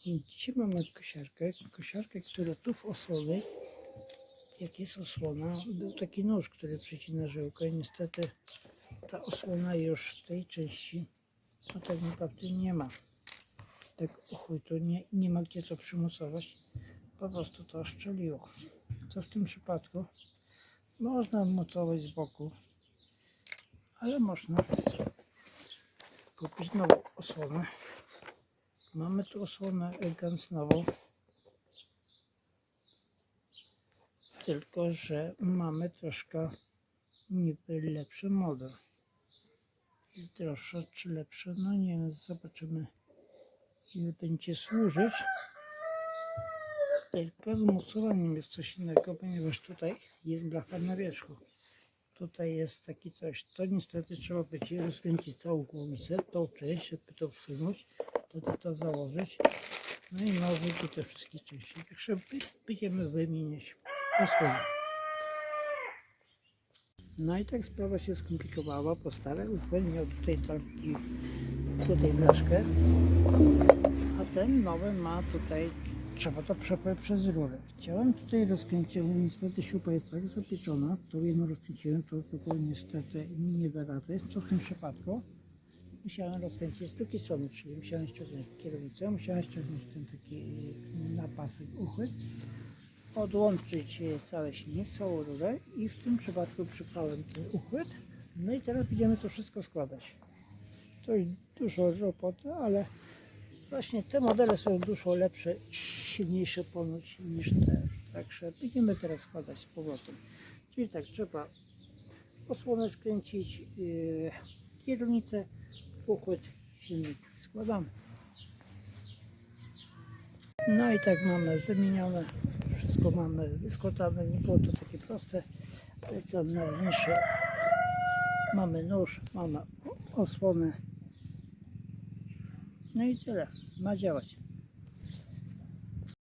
Dzisiaj mamy kosiarkę, kosiarkę, która tu w osłonie, jak jest osłona, był taki nóż, który przecina żyłkę niestety ta osłona już w tej części, a tak naprawdę nie ma. Tak uchwytu, nie, nie ma gdzie to przymocować, po prostu to szczeliło. Co w tym przypadku? Można mocować z boku, ale można kupić nową osłonę. Mamy tu osłonę Elegance nową. Tylko, że mamy troszkę niby lepszy model. Jest droższa czy lepsza? No nie wiem, zobaczymy ile będzie służyć. Tylko z mocowaniem jest coś innego, ponieważ tutaj jest blacha na wierzchu. Tutaj jest taki coś. To niestety trzeba będzie rozkręcić całą głowicę, tą część, żeby to wsunąć, wtedy to założyć. No i nożyk i te wszystkie części. Także będziemy wymieniać osłonę. No i tak sprawa się skomplikowała, bo stary uchwyt miał tutaj taki, tutaj blaszkę, a ten nowy ma tutaj, trzeba to przepłynąć przez rurę. Chciałem tutaj rozkręcić, ale niestety śruba jest tak zapieczona, to jedno rozkręciłem, to tylko niestety nie da rady, co w tym przypadku. Musiałem rozkręcić z drugiej strony, czyli musiałem ściągnąć kierownicę, musiałem ściągnąć ten taki napasek uchwyt, odłączyć e, cały silnik, całą rurę i w tym przypadku przypałem ten uchwyt. No i teraz będziemy to wszystko składać. To jest dużo roboty, ale właśnie te modele są dużo lepsze, silniejsze ponoć niż te. Także będziemy teraz składać z powrotem. Czyli tak, trzeba osłonę skręcić, yy, kierownicę, uchwyt, silnik składamy. No i tak mamy wymienione, wszystko mamy wyskładane, nie było to takie proste, ale co mamy nóż, mamy osłonę, no i tyle, ma działać.